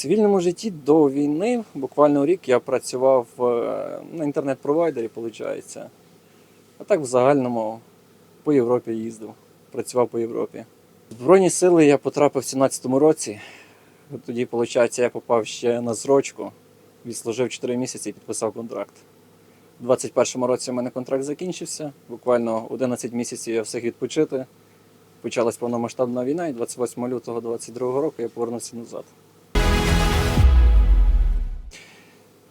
цивільному житті до війни, буквально рік, я працював е, на інтернет-провайдері, виходить. А так в загальному по Європі їздив, працював по Європі. В Збройні сили я потрапив в 17-му році. Тоді, виходить, я попав ще на зрочку, відслужив 4 місяці і підписав контракт. У 21-му році у мене контракт закінчився. Буквально 11 місяців я встиг відпочити. Почалась повномасштабна війна, і 28 лютого 22 року я повернувся назад.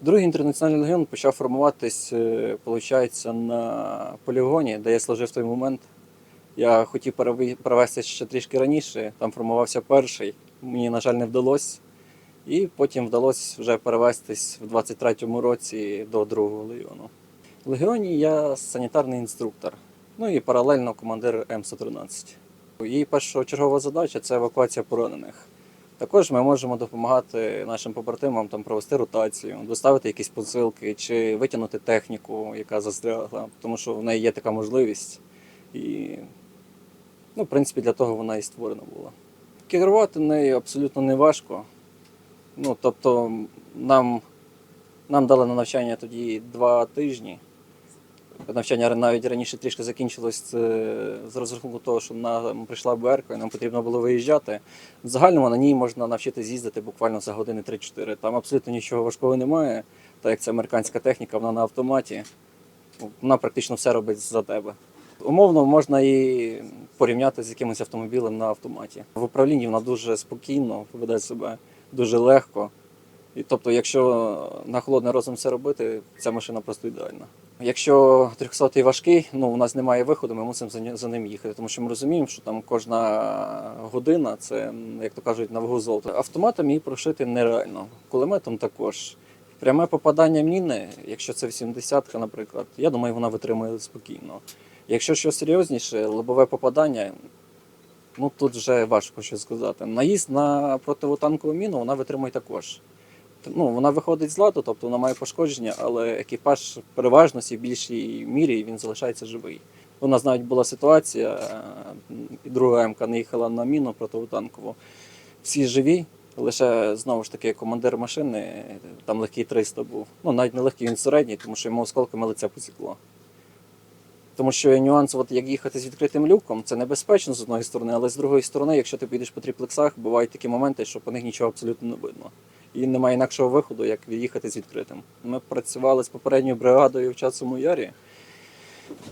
Другий інтернаціональний легіон почав формуватись, е, виходить, на полігоні, де я служив в той момент. Я хотів перевестися ще трішки раніше, там формувався перший. Мені, на жаль, не вдалося. І потім вдалося вже перевестись в 23-му році до другого легіону. В легіоні я санітарний інструктор, ну і паралельно командир М113. Її першочергова задача це евакуація поранених. Також ми можемо допомагати нашим побратимам там провести ротацію, доставити якісь посилки чи витягнути техніку, яка застрягла, тому що в неї є така можливість. І, ну, в принципі, для того вона і створена була. Керувати нею абсолютно не важко. Ну, тобто, нам, нам дали на навчання тоді два тижні. Навчання навіть раніше трішки закінчилось з розрахунку того, що нам прийшла БРК, і нам потрібно було виїжджати. В загальному на ній можна навчитись їздити буквально за години 3-4. Там абсолютно нічого важкого немає, так як це американська техніка, вона на автоматі. Вона практично все робить за тебе. Умовно можна і порівняти з якимось автомобілем на автоматі. В управлінні вона дуже спокійно веде себе, дуже легко. І тобто, якщо на холодний розум все робити, ця машина просто ідеальна. Якщо 300-й важкий, ну у нас немає виходу, ми мусимо за, ним їхати, тому що ми розуміємо, що там кожна година це, як то кажуть, на вагу золота. Автоматом її прошити нереально, кулеметом також. Пряме попадання міни, якщо це 80-ка, наприклад, я думаю, вона витримує спокійно. Якщо щось серйозніше, лобове попадання, ну тут вже важко що сказати. Наїзд на противотанкову міну вона витримує також. Ну, вона виходить з ладу, тобто вона має пошкодження, але екіпаж переважно в більшій мірі він залишається живий. У нас навіть була ситуація, е, друга МК не їхала на міну противотанкову. Всі живі, лише знову ж таки командир машини, там легкий 300 був. Ну, навіть не легкий, він середній, тому що йому осколками лице посікло. Тому що нюанс, от як їхати з відкритим люком, це небезпечно з одної сторони, але з другої сторони, якщо ти підеш по тріплексах, бувають такі моменти, що по них нічого абсолютно не видно. І немає інакшого виходу, як їхати з відкритим. Ми працювали з попередньою бригадою в Часовому Ярі,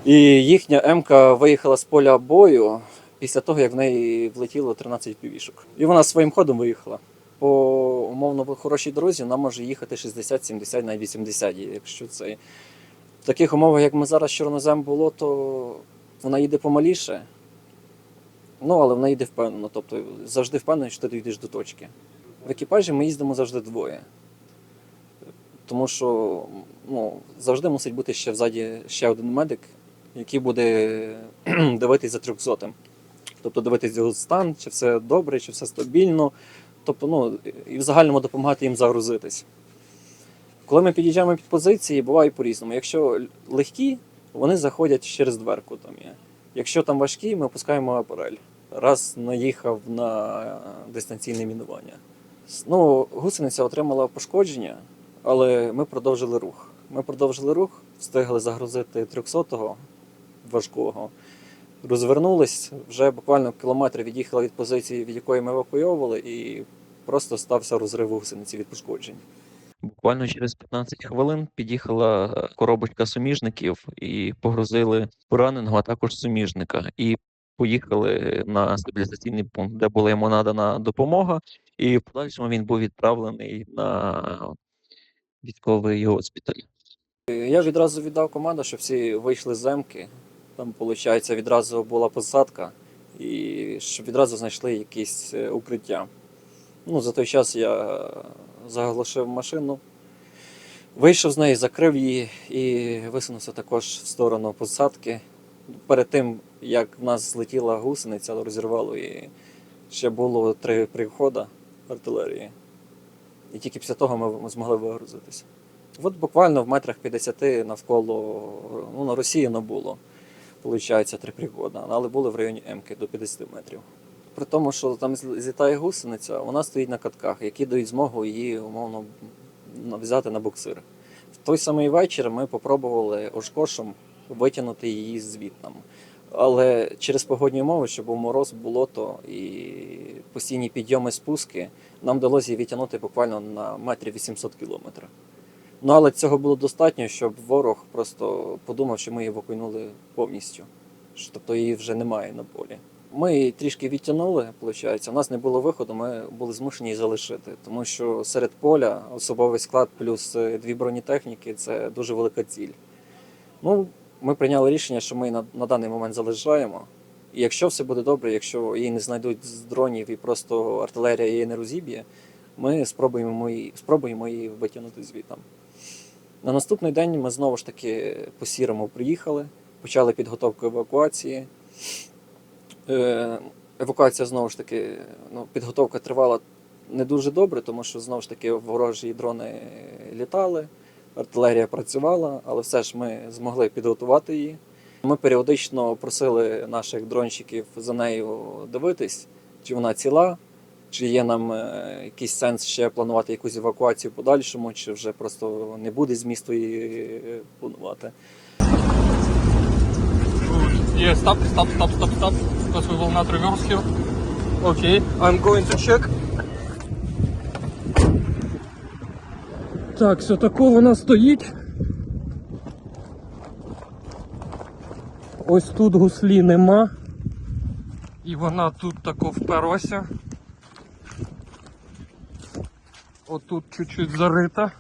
і їхня МК виїхала з поля бою після того, як в неї влетіло 13 півішок. І вона своїм ходом виїхала. По умовно хорошій дорозі вона може їхати 60, 70, навіть 80, якщо це. В таких умовах, як ми зараз чорнозем було, то вона їде помаліше. Ну, але вона їде впевнено. Тобто завжди впевнений, що ти дійдеш до точки. В екіпажі ми їздимо завжди двоє. Тому що ну, завжди мусить бути ще взаді ще один медик, який буде дивитись за трьохсотим. Тобто дивитись його стан, чи все добре, чи все стабільно. Тобто, ну, і в загальному допомагати їм загрузитись. Коли ми під'їжджаємо під позиції, буває по-різному. Якщо легкі, вони заходять через дверку там є. Якщо там важкі, ми опускаємо апарель. Раз наїхав на дистанційне мінування. Ну, гусениця отримала пошкодження, але ми продовжили рух. Ми продовжили рух, встигли загрузити 300-го важкого. Розвернулись, вже буквально кілометр від'їхали від позиції, від якої ми евакуйовували, і просто стався розрив гусениці від пошкоджень. Буквально через 15 хвилин під'їхала е, коробочка суміжників і погрузили пораненого, а також суміжника. І поїхали на стабілізаційний пункт, де була йому надана допомога, і в подальшому він був відправлений на військовий госпіталь. Я відразу віддав команду, щоб всі вийшли з земки. Там, виходить, відразу була посадка, і щоб відразу знайшли якісь е, укриття. Ну, за той час я заглушив машину, вийшов з неї, закрив її і висунувся також в сторону посадки. Перед тим, як в нас злетіла гусениця, розірвало і ще було три приходи артилерії. І тільки після того ми змогли вигрузитися. От буквально в метрах 50 навколо ну, на Росії не було. Получається три пригода, але були в районі М-ки до 50 метрів. при тому, що там злітає гусениця, вона стоїть на катках, які дають змогу її умовно взяти на буксир. В той самий вечір ми попробували ошкошем витягнути її звідти. Але через погодні умови, що був мороз, болото і постійні підйоми спуски, нам вдалося її відтягнути буквально на метрі 800 кілометрів. Ну але цього було достатньо, щоб ворог просто подумав, що ми її евакуйнули повністю. Що, тобто її вже немає на полі. Ми її трішки відтягнули, виходить. У нас не було виходу, ми були змушені її залишити, тому що серед поля особовий склад плюс е, дві бронетехніки це дуже велика ціль. Ну, ми прийняли рішення, що ми на, на даний момент залишаємо. І якщо все буде добре, якщо її не знайдуть з дронів і просто артилерія її не розіб'є, ми спробуємо її, спробуємо її витягнути звідти. На наступний день ми знову ж таки по сірому приїхали, почали підготовку евакуації. Е, евакуація знову ж таки, ну, підготовка тривала не дуже добре, тому що знову ж таки ворожі дрони літали, артилерія працювала, але все ж ми змогли підготувати її. Ми періодично просили наших дронщиків за нею дивитись, чи вона ціла, чи є нам е, якийсь сенс ще планувати якусь евакуацію в подальшому, чи вже просто не буде змісту її е, планувати. Yeah, stop, stop, stop, stop, stop. Because we will not reverse here. Okay, I'm going to check. Так, все тако вона стоїть. Ось тут гуслі нема. І вона тут тако вперлася. Отут чуть-чуть зарита.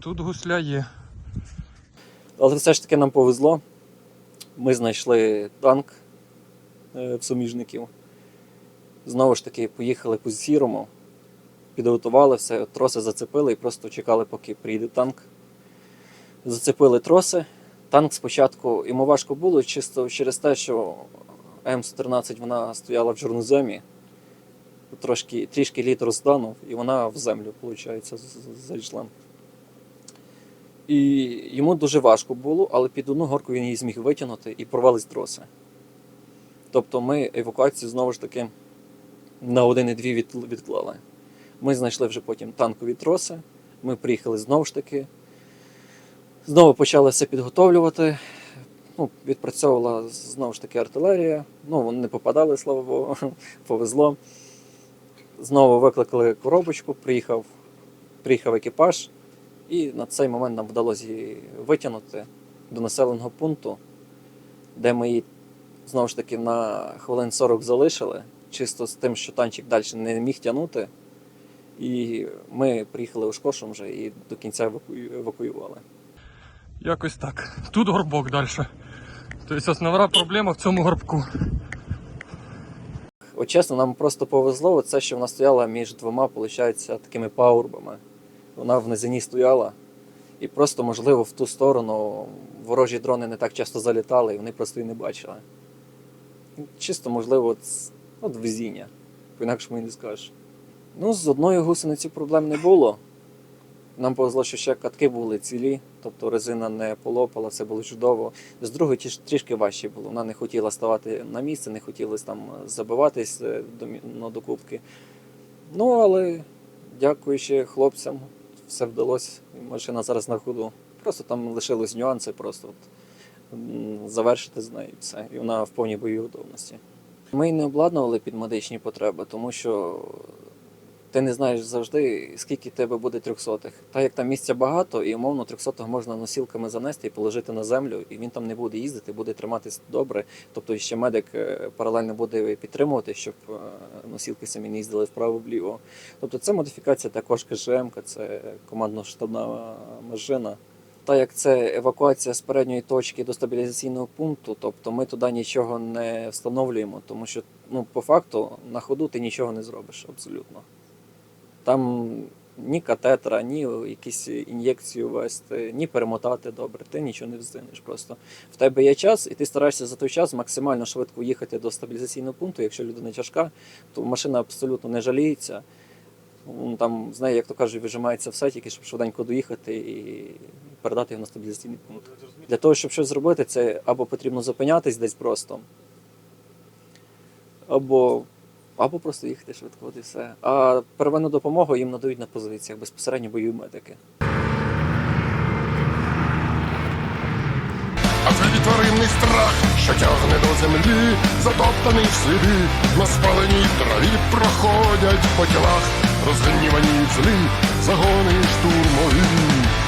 Тут гусля є. Але все ж таки нам повезло. Ми знайшли танк е, в суміжників. Знову ж таки, поїхали по сірому, підготували все, троси зацепили і просто чекали, поки приїде танк. Зацепили троси. Танк спочатку йому важко було чисто через те, що М113 вона стояла в чорноземі, трошки, трішки літ розтанув, і вона в землю, виходить, зайшла. І йому дуже важко було, але під одну горку він її зміг витягнути і порвались троси. Тобто ми евакуацію знову ж таки на один і дві від, відклали. Ми знайшли вже потім танкові троси. Ми приїхали знову ж таки. Знову почали все підготовлювати. Ну, відпрацьовувала знову ж таки артилерія. Ну, вони не попадали, слава Богу, повезло. Знову викликали коробочку, приїхав, приїхав екіпаж. І на цей момент нам вдалося її витягнути до населеного пункту, де ми її знову ж таки на хвилин 40 залишили, чисто з тим, що танчик далі не міг тягнути. І ми приїхали у Шкошем вже і до кінця еваку- евакуювали. Якось так. Тут горбок далі. Тобто основна проблема в цьому горбку. От чесно, нам просто повезло, це, що вона стояла між двома, виходить, такими паурбами. Вона в низині стояла, і просто, можливо, в ту сторону ворожі дрони не так часто залітали, і вони просто її не бачили. Чисто, можливо, от, везіння. По-інакшому і не скажеш. Ну, з одною гусеницею проблем не було. Нам повезло, що ще катки були цілі, тобто резина не полопала, все було чудово. З другої трішки важче було. Вона не хотіла ставати на місце, не хотіла там забиватись е, до, мі- ну, але дякуючи хлопцям, все вдалося. Машина зараз на ходу. Просто там лишились нюанси, просто от, завершити з нею все. І вона в повній бойовій готовності. Ми не обладнували під медичні потреби, тому що ти не знаєш завжди, скільки тебе буде трьохсотих. Та як там місця багато, і умовно трьохсотого можна носілками занести і положити на землю, і він там не буде їздити, буде триматись добре. Тобто ще медик е, паралельно буде підтримувати, щоб е, носілки самі не їздили вправо-вліво. Тобто це модифікація також КЖМ, це командно-штабна машина. Та як це евакуація з передньої точки до стабілізаційного пункту, тобто ми туди нічого не встановлюємо, тому що ну, по факту на ходу ти нічого не зробиш абсолютно. Там ні катетра, ні якісь ін'єкцію ввести, ні перемотати добре, ти нічого не вздинеш. Просто в тебе є час, і ти стараєшся за той час максимально швидко їхати до стабілізаційного пункту. Якщо людина тяжка, то машина абсолютно не жаліється. Там з як то кажуть, вижимається все, тільки щоб швиденько доїхати і передати його на стабілізаційний пункт. Для того, щоб щось зробити, це або потрібно зупинятись десь просто, або, або просто їхати швидко, і все. А первинну допомогу їм надають на позиціях безпосередньо бойові медики. А це тваринний страх, що тягне до землі, затоптаний в селі, на спаленій траві проходять по тілах, розгнівані злі, загони штурмові.